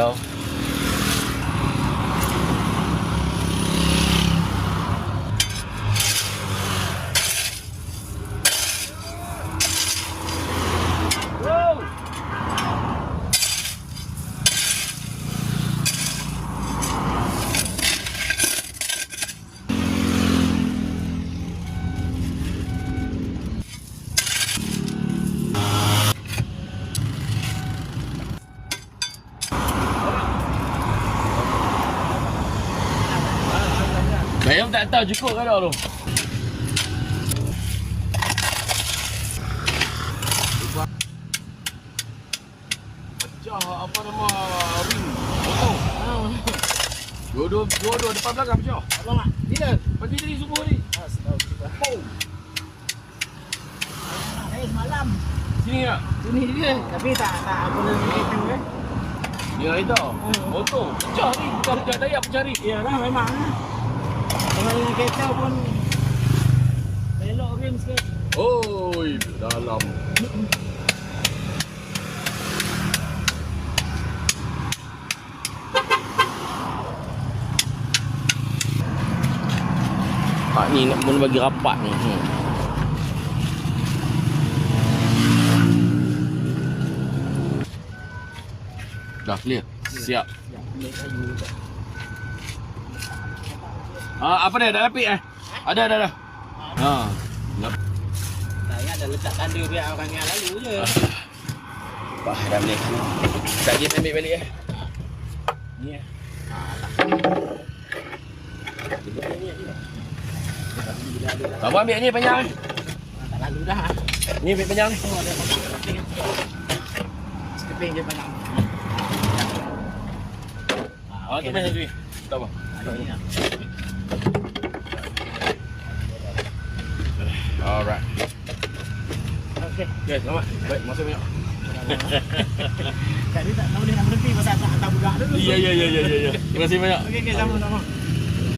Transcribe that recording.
tahu. Saya pun tak tahu cukup ke tak tu. Pecah apa nama ring. Oh. Dua-dua dua-dua depan belakang pecah. Abang mak, bila? Pagi tadi subuh ni. Astagfirullah. Oh. Semalam. Sini tak? Sini dia. Tapi tak tak apa nak eh. Dia itu. Motor pecah ni. Bukan pecah dayak pecah ni. Iyalah memang. Kalau dengan kereta pun belok rim sikit. Oi, dalam. Pak ni nak mula bagi rapat ni. Hmm. Dah clear. Siap. Ya, Ah, apa dia? Dah lapik eh? Ada, ada, ada. Ha. Saya dah letak tanda biar orang yang lalu je. Wah, dah boleh. Saya ambil balik eh. Ni eh. Abang ambil ni panjang eh. Tak lalu dah. ah. Ni ambil panjang ni. Oh, ada. Sekeping je banyak. Ah, tu main satu ni. Tak apa. Ada ni. ah. Alright. Okey. Okay, selamat. Baik, masa banyak. Tadi tak tak boleh nak berhenti pasal tak hantar budak dulu. Ya, ya, ya, ya, ya. ya. Terima kasih banyak. Okey, okey, sama-sama.